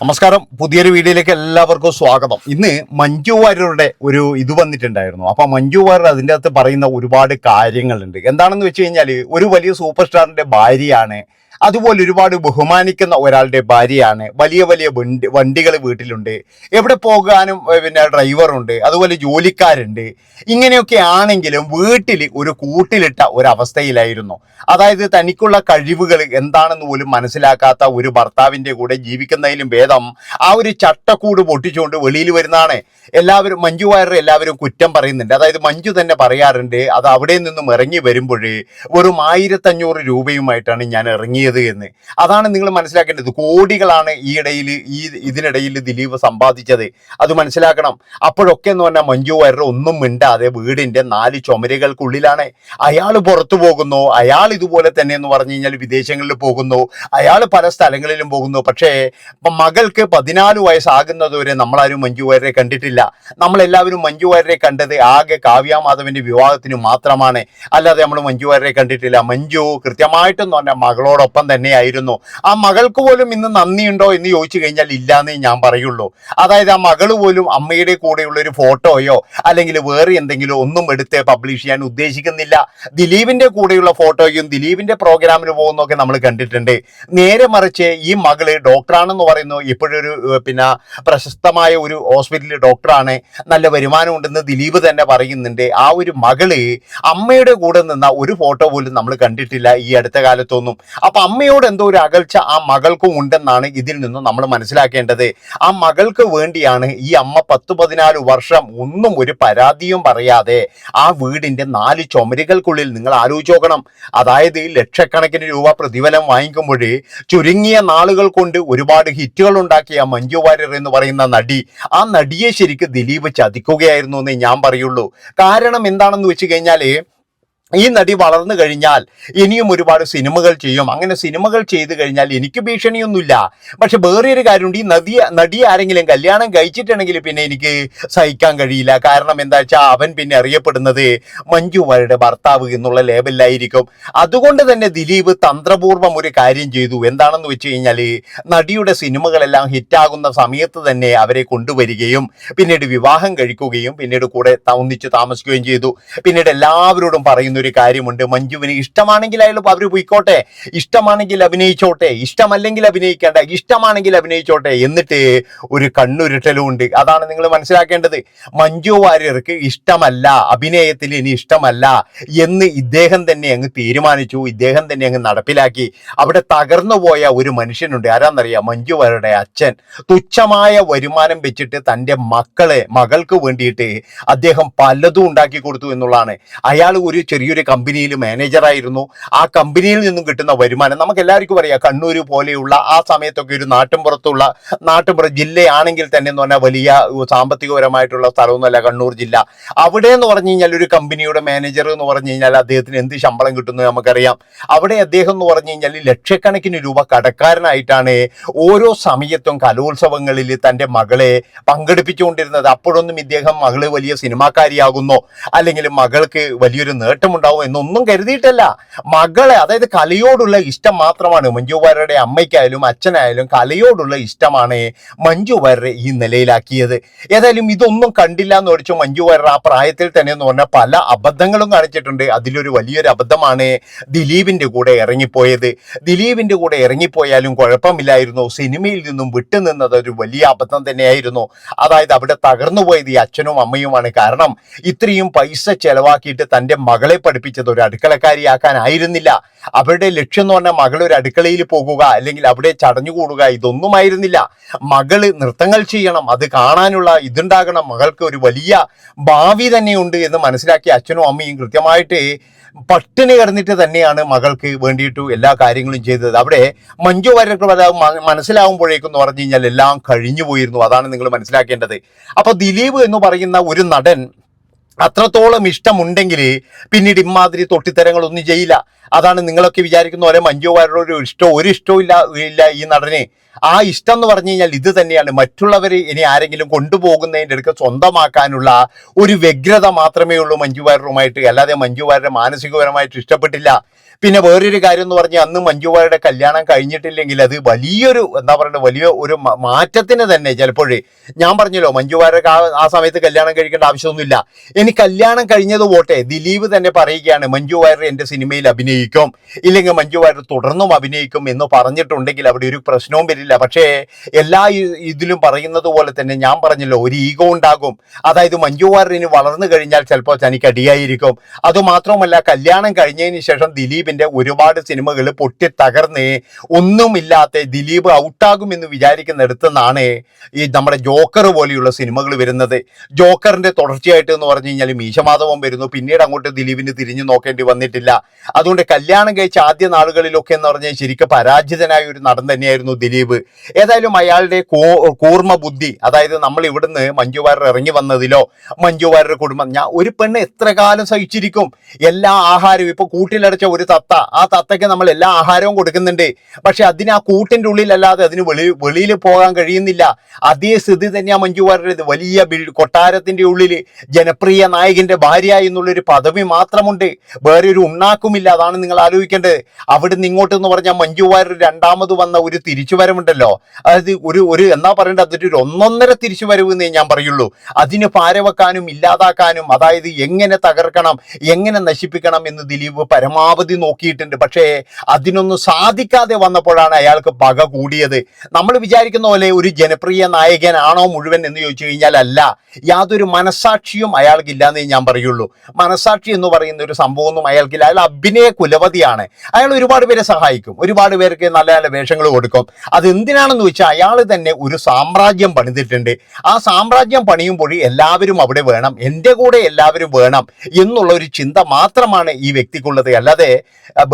നമസ്കാരം. പുതിയൊരു വീഡിയോയിലേക്ക് എല്ലാവർക്കും സ്വാഗതം. ഇന്ന് മഞ്ജു വാര്യരുടെ ഒരു ഇത് വന്നിട്ടുണ്ടായിരുന്നു. അപ്പൊ മഞ്ജു വാര്യർ അതിന്റെ അകത്ത് പറയുന്ന ഒരുപാട് കാര്യങ്ങളുണ്ട്. എന്താണെന്ന് വെച്ച് കഴിഞ്ഞാൽ ഒരു വലിയ സൂപ്പർ സ്റ്റാറിന്റെ ഭാര്യയാണ് അതുപോലെ ഒരുപാട് ബഹുമാനിക്കുന്ന ഒരാളുടെ ഭാര്യയാണ്. വലിയ വലിയ വണ്ടി വണ്ടികൾ വീട്ടിലുണ്ട്. എവിടെ പോകാനും പിന്നെ ഡ്രൈവറുണ്ട്. അതുപോലെ ജോലിക്കാരുണ്ട്. ഇങ്ങനെയൊക്കെ ആണെങ്കിലും വീട്ടിൽ ഒരു കൂട്ടിലിട്ട ഒരവസ്ഥയിലായിരുന്നു. അതായത് തനിക്കുള്ള കഴിവുകൾ എന്താണെന്ന് പോലും മനസ്സിലാക്കാത്ത ഒരു ഭർത്താവിന്റെ കൂടെ ജീവിക്കുന്നതിലും ഭേദം ആ ഒരു ചട്ടക്കൂട് പൊട്ടിച്ചുകൊണ്ട് വെളിയിൽ വരുന്നതാണ്. എല്ലാവരും മഞ്ജു വാര്യർ എല്ലാവരും കുറ്റം പറയുന്നുണ്ട്. അതായത് മഞ്ജു തന്നെ പറയാറുണ്ട് അത് അവിടെ നിന്നും ഇറങ്ങി വരുമ്പോൾ വെറും ആയിരത്തഞ്ഞൂറ് രൂപയുമായിട്ടാണ് ഞാൻ ഇറങ്ങിയത് എന്ന്. അതാണ് നിങ്ങൾ മനസ്സിലാക്കേണ്ടത്. കോടികളാണ് ഈ ഇടയിൽ ഈ ഇതിനിടയിൽ ദിലീപ് സമ്പാദിച്ചത്. അത് മനസ്സിലാക്കണം. അപ്പോഴൊക്കെ എന്ന് പറഞ്ഞാൽ മഞ്ജു വാര്യർ ഒന്നും മിണ്ടാതെ വീടിന്റെ നാല് ചുമരുകൾക്കുള്ളിലാണ്. അയാൾ പുറത്തു പോകുന്നു. അയാൾ ഇതുപോലെ തന്നെ എന്ന് പറഞ്ഞു കഴിഞ്ഞാൽ വിദേശങ്ങളിൽ പോകുന്നു. അയാൾ പല സ്ഥലങ്ങളിലും പോകുന്നു. പക്ഷേ മകൾക്ക് പതിനാല് വയസ്സാകുന്നതുവരെ നമ്മളാരും മഞ്ജു വാര്യരെ കണ്ടിട്ടില്ല. നമ്മളെല്ലാവരും മഞ്ജു വാര്യരെ കണ്ടത് ആകെ കാവ്യ മാധവന്റെ വിവാഹത്തിന് മാത്രമാണ്. അല്ലാതെ നമ്മൾ മഞ്ജു വാര്യരെ കണ്ടിട്ടില്ല. മഞ്ജു കൃത്യമായിട്ടെന്ന് പറഞ്ഞാൽ മകളോടൊപ്പം തന്നെയായിരുന്നു. ആ മകൾക്ക് പോലും ഇന്ന് നന്ദിയുണ്ടോ എന്ന് ചോദിച്ചു കഴിഞ്ഞാൽ ഇല്ലാന്നേ ഞാൻ പറയുള്ളൂ. അതായത് ആ മകൾ പോലും അമ്മയുടെ കൂടെയുള്ള ഒരു ഫോട്ടോയോ അല്ലെങ്കിൽ വേറെ എന്തെങ്കിലും ഒന്നും എടുത്ത് പബ്ലിഷ് ചെയ്യാൻ ഉദ്ദേശിക്കുന്നില്ല. ദിലീപിന്റെ കൂടെയുള്ള ഫോട്ടോയും ദിലീപിന്റെ പ്രോഗ്രാമിന് പോകുന്നൊക്കെ നമ്മൾ കണ്ടിട്ടുണ്ട്. നേരെ മറിച്ച് ഈ മകൾ ഡോക്ടറാണെന്ന് പറയുന്നു. ഇപ്പോഴൊരു പിന്നെ പ്രശസ്തമായ ഒരു ഹോസ്പിറ്റലിൽ ഡോക്ടറാണ് നല്ല വരുമാനം ഉണ്ടെന്ന് ദിലീപ് തന്നെ പറയുന്നുണ്ട്. ആ ഒരു മകൾ അമ്മയുടെ കൂടെ നിന്ന ഒരു ഫോട്ടോ പോലും നമ്മൾ കണ്ടിട്ടില്ല ഈ അടുത്ത കാലത്തൊന്നും. അപ്പൊ അമ്മയോട് എന്തോ ഒരു അകൽച്ച ആ മകൾക്കും ഉണ്ടെന്നാണ് ഇതിൽ നിന്നും നമ്മൾ മനസ്സിലാക്കേണ്ടത്. ആ മകൾക്ക് വേണ്ടിയാണ് ഈ അമ്മ പത്ത് പതിനാല് വർഷം ഒന്നും ഒരു പരാതിയും പറയാതെ ആ വീടിന്റെ നാല് ചുമരുകൾക്കുള്ളിൽ നിങ്ങൾ ആലോചിച്ച് അതായത് ലക്ഷക്കണക്കിന് രൂപ പ്രതിഫലം വാങ്ങിക്കുമ്പോൾ ചുരുങ്ങിയ നാളുകൾ കൊണ്ട് ഒരുപാട് ഹിറ്റുകൾ ഉണ്ടാക്കിയ മഞ്ജു വാര്യർ എന്ന് പറയുന്ന നടി. ആ നടിയെ ശരിക്ക് ദിലീപ് ചതിക്കുകയായിരുന്നു എന്നേ ഞാൻ പറയുള്ളൂ. കാരണം എന്താണെന്ന് വെച്ച് കഴിഞ്ഞാൽ ഈ നടി വളർന്നു കഴിഞ്ഞാൽ ഇനിയും ഒരുപാട് സിനിമകൾ ചെയ്യും. അങ്ങനെ സിനിമകൾ ചെയ്തു കഴിഞ്ഞാൽ എനിക്ക് ഭീഷണിയൊന്നുമില്ല. പക്ഷെ വേറൊരു കാര്യമുണ്ട്. ഈ നദി നടി ആരെങ്കിലും കല്യാണം കഴിച്ചിട്ടുണ്ടെങ്കിൽ പിന്നെ എനിക്ക് സഹിക്കാൻ കഴിയില്ല. കാരണം എന്താ വെച്ചാൽ അവൻ പിന്നെ അറിയപ്പെടുന്നത് മഞ്ജു വാര്യരുടെ ഭർത്താവ് എന്നുള്ള ലേബലിലായിരിക്കും. അതുകൊണ്ട് തന്നെ ദിലീപ് തന്ത്രപൂർവം ഒരു കാര്യം ചെയ്തു. എന്താണെന്ന് വെച്ച് കഴിഞ്ഞാൽ നടിയുടെ സിനിമകളെല്ലാം ഹിറ്റാകുന്ന സമയത്ത് തന്നെ അവരെ കൊണ്ടുവരികയും പിന്നീട് വിവാഹം കഴിക്കുകയും പിന്നീട് കൂടെ ഒന്നിച്ച് താമസിക്കുകയും ചെയ്തു. പിന്നീട് എല്ലാവരോടും പറയുന്ന ഒരു കാര്യമുണ്ട്. മഞ്ജുവിന് ഇഷ്ടമാണെങ്കിൽ അയാൾ അവർ പോയിക്കോട്ടെ. ഇഷ്ടമാണെങ്കിൽ അഭിനയിച്ചോട്ടെ. ഇഷ്ടമല്ലെങ്കിൽ അഭിനയിക്കേണ്ട. ഇഷ്ടമാണെങ്കിൽ അഭിനയിച്ചോട്ടെ. എന്നിട്ട് ഒരു കണ്ണുരുട്ടലും ഉണ്ട് അതാണ് നിങ്ങൾ മനസ്സിലാക്കേണ്ടത്. മഞ്ജു വാര്യർക്ക് ഇഷ്ടമല്ല. അഭിനയത്തിൽ ഇനി ഇഷ്ടമല്ല എന്ന് ഇദ്ദേഹം തന്നെ അങ്ങ് തീരുമാനിച്ചു. ഇദ്ദേഹം തന്നെ അങ്ങ് നടപ്പിലാക്കി. അവിടെ തകർന്നു പോയ ഒരു മനുഷ്യനുണ്ട്. ആരാന്നറിയാം? മഞ്ജു വാര്യരുടെ അച്ഛൻ. തുച്ഛമായ വരുമാനം വെച്ചിട്ട് തന്റെ മക്കളെ മകൾക്ക് വേണ്ടിയിട്ട് അദ്ദേഹം പലതും ഉണ്ടാക്കി കൊടുത്തു എന്നുള്ളതാണ്. അയാൾ ഒരു ചെറിയൊരു കമ്പനിയിൽ മാനേജറായിരുന്നു ആ കമ്പനിയിൽ നിന്നും കിട്ടുന്ന വരുമാനം നമുക്ക് എല്ലാവർക്കും അറിയാം. കണ്ണൂർ പോലെയുള്ള ആ സമയത്തൊക്കെ ഒരു നാട്ടിൻപുറത്തുള്ള നാട്ടിൻപുറ ജില്ലയാണെങ്കിൽ തന്നെ എന്ന് പറഞ്ഞാൽ വലിയ സാമ്പത്തികപരമായിട്ടുള്ള സ്ഥലമൊന്നുമല്ല കണ്ണൂർ ജില്ല. അവിടെ എന്ന് പറഞ്ഞു കഴിഞ്ഞാൽ ഒരു കമ്പനിയുടെ മാനേജർ എന്ന് പറഞ്ഞു കഴിഞ്ഞാൽ അദ്ദേഹത്തിന് എന്ത് ശമ്പളം കിട്ടുന്നു നമുക്കറിയാം. അവിടെ അദ്ദേഹം എന്ന് പറഞ്ഞു കഴിഞ്ഞാൽ ലക്ഷക്കണക്കിന് രൂപ കടക്കാരനായിട്ടാണ് ഓരോ സമയത്തും കലോത്സവങ്ങളിൽ തന്റെ മകളെ പങ്കെടുപ്പിച്ചുകൊണ്ടിരുന്നത്. അപ്പോഴൊന്നും ഇദ്ദേഹം മകൾ വലിയ സിനിമാക്കാരിയാകുന്നോ. അല്ലെങ്കിൽ മകൾക്ക് വലിയൊരു നേട്ടമുണ്ടാവും എന്നൊന്നും കരുതിയിട്ടല്ല. മകളെ അതായത് കലയോടുള്ള ഇഷ്ടം മാത്രമാണ് മഞ്ജു വാര്യരുടെ അമ്മയ്ക്കായാലും അച്ഛനായാലും കലയോടുള്ള ഇഷ്ടമാണ് മഞ്ജു വാര്യരെ ഈ നിലയിലാക്കിയത്. ഏതായാലും ഇതൊന്നും കണ്ടില്ല എന്ന് ഒഴിച്ചു മഞ്ജു വാര്യർ ആ പ്രായത്തിൽ തന്നെ എന്ന് പറഞ്ഞാൽ പല അബദ്ധങ്ങളും കാണിച്ചിട്ടുണ്ട്. അതിലൊരു വലിയൊരു അബദ്ധമാണ് ദിലീപിന്റെ കൂടെ ഇറങ്ങിപ്പോയത്. ദിലീപിന്റെ കൂടെ ഇറങ്ങിപ്പോയാലും കുഴപ്പമില്ലായിരുന്നു. സിനിമയിൽ നിന്നും വിട്ടുനിന്നത് ഒരു വലിയ അബദ്ധം തന്നെയായിരുന്നു. അതായത് അവിടെ തകർന്നു പോയത് ഈ അച്ഛനും അമ്മയുമാണ്. കാരണം ഇത്രയും പൈസ ചെലവാക്കിയിട്ട് തന്റെ മകളെ പഠിപ്പിച്ചത് ഒരു അടുക്കളക്കാരിയാക്കാനായിരുന്നില്ല. അവരുടെ ലക്ഷ്യം എന്ന് പറഞ്ഞാൽ മകൾ ഒരു അടുക്കളയിൽ പോകുക അല്ലെങ്കിൽ അവിടെ ചടഞ്ഞുകൂടുക ഇതൊന്നും ആയിരുന്നില്ല മകൾ നൃത്തങ്ങൾ ചെയ്യണം അത് കാണാനുള്ള ഇതുണ്ടാകണം. മകൾക്ക് ഒരു വലിയ ഭാവി തന്നെയുണ്ട് എന്ന് മനസ്സിലാക്കി അച്ഛനും അമ്മയും കൃത്യമായിട്ട് പട്ടിണി കിടന്നിട്ട് തന്നെയാണ് മകൾക്ക് വേണ്ടിയിട്ട് എല്ലാ കാര്യങ്ങളും ചെയ്തത്. അവിടെ മഞ്ജു വാര്യർക്ക് വരെ മനസ്സിലാവുമ്പോഴേക്കും എന്ന് പറഞ്ഞു കഴിഞ്ഞാൽ എല്ലാം കഴിഞ്ഞു പോയിരുന്നു അതാണ് നിങ്ങൾ മനസ്സിലാക്കേണ്ടത്. അപ്പൊ ദിലീപ് എന്ന് പറയുന്ന ഒരു നടൻ അത്രത്തോളം ഇഷ്ടമുണ്ടെങ്കിൽ പിന്നീട് ഇമാതിരി തൊട്ടിത്തരങ്ങളൊന്നും ചെയ്യില്ല. അതാണ് നിങ്ങളൊക്കെ വിചാരിക്കുന്ന പോലെ മഞ്ജു വാര്യരുടെ ഒരു ഇഷ്ടം ഒരു ഇഷ്ടവും ഇല്ല ഇല്ല ഈ നടനെ. ആ ഇഷ്ടം എന്ന് പറഞ്ഞു കഴിഞ്ഞാൽ ഇത് തന്നെയാണ്. മറ്റുള്ളവർ ഇനി ആരെങ്കിലും കൊണ്ടുപോകുന്നതിന്റെ അടുക്ക സ്വന്തമാക്കാനുള്ള ഒരു വ്യഗ്രത മാത്രമേ ഉള്ളൂ മഞ്ജു വാര്യറുമായിട്ട് അല്ലാതെ മഞ്ജു വാര്യരെ മാനസികപരമായിട്ട് ഇഷ്ടപ്പെട്ടില്ല. പിന്നെ വേറൊരു കാര്യം എന്ന് പറഞ്ഞാൽ അന്ന് മഞ്ജുവാരുടെ കല്യാണം കഴിഞ്ഞിട്ടില്ലെങ്കിൽ അത് വലിയൊരു എന്താ പറയുക വലിയ ഒരു മാറ്റത്തിന് തന്നെ ചിലപ്പോഴേ. ഞാൻ പറഞ്ഞല്ലോ മഞ്ജു ആ സമയത്ത് കല്യാണം കഴിക്കേണ്ട ആവശ്യമൊന്നുമില്ല. ഇനി കല്യാണം കഴിഞ്ഞത് പോട്ടെ ദിലീപ് തന്നെ പറയുകയാണ് മഞ്ജു വാര്യർ എന്റെ സിനിമയിൽ അഭിനയിക്കും ഇല്ലെങ്കിൽ മഞ്ജു വാര്യർ തുടർന്നും അഭിനയിക്കും എന്ന് പറഞ്ഞിട്ടുണ്ടെങ്കിൽ അവിടെ ഒരു പ്രശ്നവും വരില്ല. പക്ഷേ എല്ലാ ഇതിലും പറയുന്നത് പോലെ തന്നെ ഞാൻ പറഞ്ഞല്ലോ ഒരു ഈഗോ ഉണ്ടാകും. അതായത് മഞ്ജു വാര്യർ ഇനി വളർന്നു കഴിഞ്ഞാൽ ചിലപ്പോൾ തനിക്ക് അടിയായിരിക്കും. അതുമാത്രമല്ല കല്യാണം കഴിഞ്ഞതിന് ശേഷം ദിലീപിന്റെ ഒരുപാട് സിനിമകൾ പൊട്ടി തകർന്ന് ഒന്നുമില്ലാത്ത ദിലീപ് ഔട്ടാകുമെന്ന് വിചാരിക്കുന്നിടത്തു നിന്നാണ് ഈ നമ്മുടെ ജോക്കർ പോലെയുള്ള സിനിമകൾ വരുന്നത്. ജോക്കറിന്റെ തുടർച്ചയായിട്ട് എന്ന് പറഞ്ഞു കഴിഞ്ഞാൽ മീശമാധവം വരുന്നു. പിന്നീട് അങ്ങോട്ട് ദിലീപിന് തിരിഞ്ഞു നോക്കേണ്ടി വന്നിട്ടില്ല. അതുകൊണ്ട് കല്യാണം കഴിച്ച ആദ്യ നാളുകളിലൊക്കെ എന്ന് പറഞ്ഞാൽ ശരിക്കും പരാജിതനായ ഒരു നടൻ തന്നെയായിരുന്നു ദിലീപ്. ഏതായാലും അയാളുടെ കൂർമ്മ ബുദ്ധി അതായത് നമ്മൾ ഇവിടുന്ന് മഞ്ജു വാര്യർ ഇറങ്ങി വന്നതിലോ മഞ്ജു വാര്യരുടെ കുടുംബം ഞാൻ ഒരു പെണ്ണ് എത്ര കാലം സഹിച്ചിരിക്കും? എല്ലാ ആഹാരവും ഇപ്പൊ കൂട്ടിലടച്ച ഒരു തത്ത. ആ തത്തയ്ക്ക് നമ്മൾ എല്ലാ ആഹാരവും കൊടുക്കുന്നുണ്ട്. പക്ഷെ അതിന് ആ കൂട്ടിന്റെ ഉള്ളിലല്ലാതെ അതിന് വെളി വെളിയിൽ പോകാൻ കഴിയുന്നില്ല. അതേ സ്ഥിതി തന്നെയാ മഞ്ജു വാര്യരുടേത് വലിയ കൊട്ടാരത്തിന്റെ ഉള്ളിൽ ജനപ്രിയ നായകന്റെ ഭാര്യ എന്നുള്ളൊരു പദവി മാത്രമുണ്ട്. വേറെ ഒരു ഉണ്ണാക്കുമില്ല. അതാണ് നിങ്ങൾ ആലോചിക്കേണ്ടത്. അവിടെ നിന്ന് ഇങ്ങോട്ട് എന്ന് പറഞ്ഞാൽ മഞ്ജു വാര്യർ രണ്ടാമത് വന്ന ഒരു തിരിച്ചുവരവുണ്ടല്ലോ. അതായത് ഒരു ഒരു എന്നാ പറയേണ്ടത്? അതൊരു ഒരു ഒന്നൊന്നര തിരിച്ചുവരവ് എന്നേ ഞാൻ പറയുള്ളൂ. അതിന് പാരവെക്കാനും ഇല്ലാതാക്കാനും അതായത് എങ്ങനെ തകർക്കണം എങ്ങനെ നശിപ്പിക്കണം എന്ന് ദിലീപ് പരമാവധി നോക്കിയിട്ടുണ്ട്. പക്ഷേ അതിനൊന്നും സാധിക്കാതെ വന്നപ്പോഴാണ് അയാൾക്ക് പക കൂടിയത്. നമ്മൾ വിചാരിക്കുന്ന പോലെ ഒരു ജനപ്രിയ നായകനാണോ മുഴുവൻ എന്ന് ചോദിച്ചു കഴിഞ്ഞാൽ അല്ല. യാതൊരു മനസാക്ഷിയും അയാൾക്കില്ലാന്നേ ഞാൻ പറയുള്ളൂ. മനസാക്ഷി എന്ന് പറയുന്ന ഒരു സംഭവമൊന്നും അയാൾക്കില്ല. അയാൾ അഭിനയ കുലപതിയാണ്. അയാൾ ഒരുപാട് പേരെ സഹായിക്കും. ഒരുപാട് പേർക്ക് നല്ല നല്ല വേഷങ്ങൾ കൊടുക്കും. അത് എന്തിനാണെന്ന് വെച്ചാൽ അയാൾ തന്നെ ഒരു സാമ്രാജ്യം പണിതിട്ടുണ്ട്. ആ സാമ്രാജ്യം പണിയുമ്പോൾ എല്ലാവരും അവിടെ വേണം. എന്റെ കൂടെ എല്ലാവരും വേണം എന്നുള്ള ഒരു ചിന്ത മാത്രമാണ് ഈ വ്യക്തിക്കുള്ളത്. അല്ലാതെ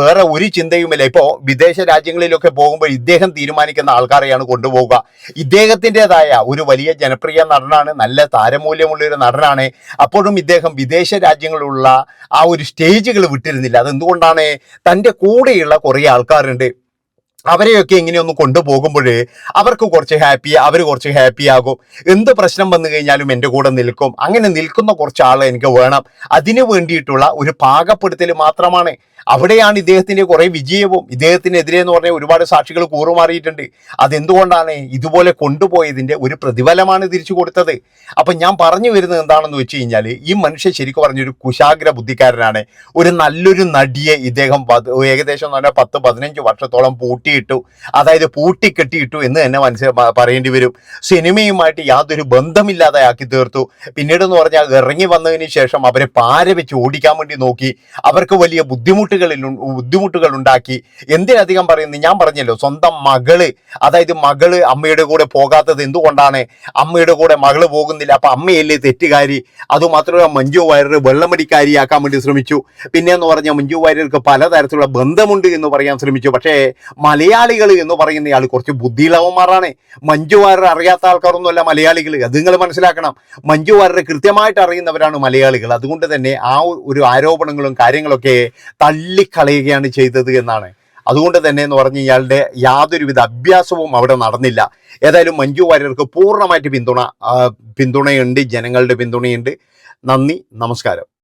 വേറെ ഒരു ചിന്തയുമില്ല. ഇപ്പോൾ വിദേശ രാജ്യങ്ങളിലൊക്കെ പോകുമ്പോൾ ഇദ്ദേഹം തീരുമാനിക്കുന്ന ആൾക്കാരെയാണ് കൊണ്ടുപോവുക. ഇദ്ദേഹത്തിന്റെതായ ഒരു വലിയ ജനപ്രിയ നടനാണ് നല്ല താരമൂല്യമുള്ള ഒരു നടനാണ്. അപ്പോഴും ഇദ്ദേഹം വിദേശ രാജ്യങ്ങളിലുള്ള ആ ഒരു സ്റ്റേജുകൾ വിട്ടിരുന്നില്ല. അതെന്തുകൊണ്ടാണ്? തന്റെ കൂടെയുള്ള കുറേ ആൾക്കാരുണ്ട്. അവരെയൊക്കെ ഇങ്ങനെയൊന്ന് കൊണ്ടുപോകുമ്പോൾ അവർക്ക് കുറച്ച് ഹാപ്പി അവർ കുറച്ച് ഹാപ്പി ആകും. എന്ത് പ്രശ്നം വന്നു കഴിഞ്ഞാലും എന്റെ കൂടെ നിൽക്കും. അങ്ങനെ നിൽക്കുന്ന കുറച്ച് ആൾ എനിക്ക് വേണം. അതിനു വേണ്ടിയിട്ടുള്ള ഒരു പാകപ്പെടുത്തൽ മാത്രമാണ്. അവിടെയാണ് ഇദ്ദേഹത്തിന്റെ കുറെ വിജയവും. ഇദ്ദേഹത്തിനെതിരെ എന്ന് പറഞ്ഞ ഒരുപാട് സാക്ഷികൾ കൂറുമാറിയിട്ടുണ്ട്. അതെന്തുകൊണ്ടാണ് ഇതുപോലെ കൊണ്ടുപോയതിന്റെ ഒരു പ്രതിഫലമാണ് തിരിച്ചു കൊടുത്തത്? അപ്പം ഞാൻ പറഞ്ഞു വരുന്നത് എന്താണെന്ന് വെച്ച് കഴിഞ്ഞാൽ ഈ മനുഷ്യൻ ശരിക്കും പറഞ്ഞൊരു കുശാഗ്ര ബുദ്ധിക്കാരനാണ്. ഒരു നല്ലൊരു നടിയെ ഇദ്ദേഹം ഏകദേശം എന്ന് പറഞ്ഞാൽ പത്ത് പതിനഞ്ച് വർഷത്തോളം പൂട്ടിയിട്ടു അതായത് പൂട്ടിക്കെട്ടിയിട്ടു എന്ന് തന്നെ മനസ്സിൽ പറയേണ്ടി വരും. സിനിമയുമായിട്ട് യാതൊരു ബന്ധമില്ലാതെ ആക്കി തീർത്തു. പിന്നീട് എന്ന് പറഞ്ഞാൽ ഇറങ്ങി വന്നതിന് ശേഷം അവരെ പാര വെച്ച് ഓടിക്കാൻ വേണ്ടി നോക്കി. അവർക്ക് വലിയ ബുദ്ധിമുട്ടുകളിൽ ബുദ്ധിമുട്ടുകൾ ഉണ്ടാക്കി എന്തിനധികം പറയുന്നു? ഞാൻ പറഞ്ഞല്ലോ സ്വന്തം മകൾ അതായത് മകൾ അമ്മയുടെ കൂടെ പോകാത്തത് എന്തുകൊണ്ടാണ്? അമ്മയുടെ കൂടെ മകൾ പോകുന്നില്ല അപ്പൊ അമ്മയല്ലേ തെറ്റുകാരി? അതുമാത്രമല്ല മഞ്ജു വാര്യർ വെള്ളമടിക്കാരിയാക്കാൻ വേണ്ടി ശ്രമിച്ചു. പിന്നെ എന്ന് പറഞ്ഞാൽ മഞ്ജു വാര്യർക്ക് പലതരത്തിലുള്ള ബന്ധമുണ്ട് എന്ന് പറയാൻ ശ്രമിച്ചു. പക്ഷേ മലയാളികൾ എന്ന് പറയുന്ന ആൾ കുറച്ച് ബുദ്ധിയിളവന്മാരാണ്. മഞ്ജു വാര്യർ അറിയാത്ത ആൾക്കാരൊന്നുമല്ല മലയാളികൾ അത് നിങ്ങൾ മനസ്സിലാക്കണം. മഞ്ജു വാര്യർ കൃത്യമായിട്ട് അറിയുന്നവരാണ് മലയാളികൾ. അതുകൊണ്ട് തന്നെ ആ ഒരു ആരോപണങ്ങളും കാര്യങ്ങളൊക്കെ തള്ളിക്കളയുകയാണ് ചെയ്തത് എന്നാണ്. അതുകൊണ്ട് തന്നെ എന്ന് പറഞ്ഞ് ഇയാളുടെ യാതൊരുവിധ അഭ്യാസവും അവിടെ നടന്നില്ല. ഏതായാലും മഞ്ജു വാര്യർക്ക് പൂർണമായിട്ട് പിന്തുണ പിന്തുണയുണ്ട് ജനങ്ങളുടെ പിന്തുണയുണ്ട്. നന്ദി നമസ്കാരം.